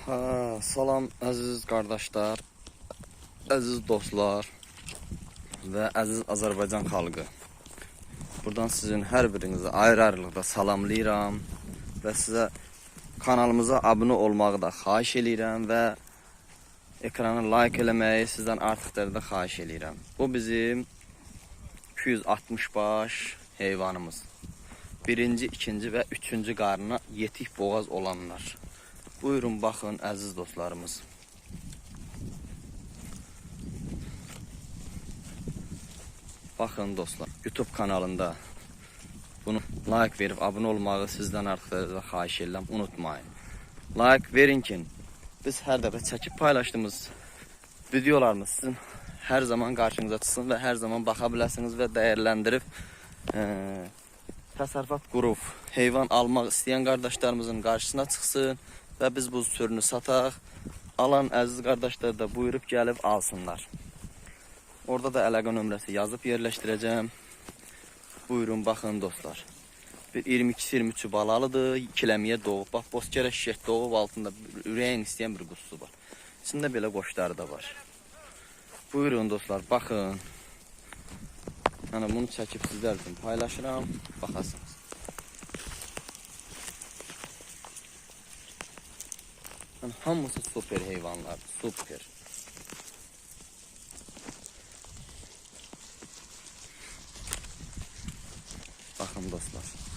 Ha, salam əziz qardaşlar, əziz dostlar və əziz Azərbaycan xalqı. Buradan sizin hər birinizi ayrı-ayrılıqda salamlayıram və sizə kanalımıza abunə olmağı da xahiş eləyirəm və ekrana like eləməyi sizdən artıq dərəcədə xahiş eləyirəm. Bu bizim 260 baş heyvanımız. Birinci, ikinci və üçüncü qarnına yetik boğaz olanlar. Buyurun baxın əziz dostlarımız. Baxın dostlar, YouTube kanalında bunu like verib abunə olmağı sizdən artıq xahiş edirəm, unutmayın. Like verin ki, biz hər dəfə çəkib paylaşdığımız videolarımız sizin hər zaman qarşınıza çıxsın və hər zaman baxa biləsiniz və dəyərləndirib eee təsərrüfat qurub heyvan almaq istəyən qardaşlarımızın qarşısına çıxsın və biz bu sürünü sataq. Alan əziz qardaşlar da buyurub gəlib alsınlar. Orada da əlaqə nömrəsi yazıb yerləşdirəcəm. Buyurun baxın dostlar. Bir 22-23 balalıdır, ikiləmiyə doğub. Bax, bozkərə şişək doğub altında ürəyin istəyən bir quzusu var. İçində belə qoşları da var. Buyurun dostlar, baxın. Yəni bunu çəkib sizlər üçün paylaşıram, baxasınız. Yəni hamısı super heyvanlardır, super. Baxın dostlar.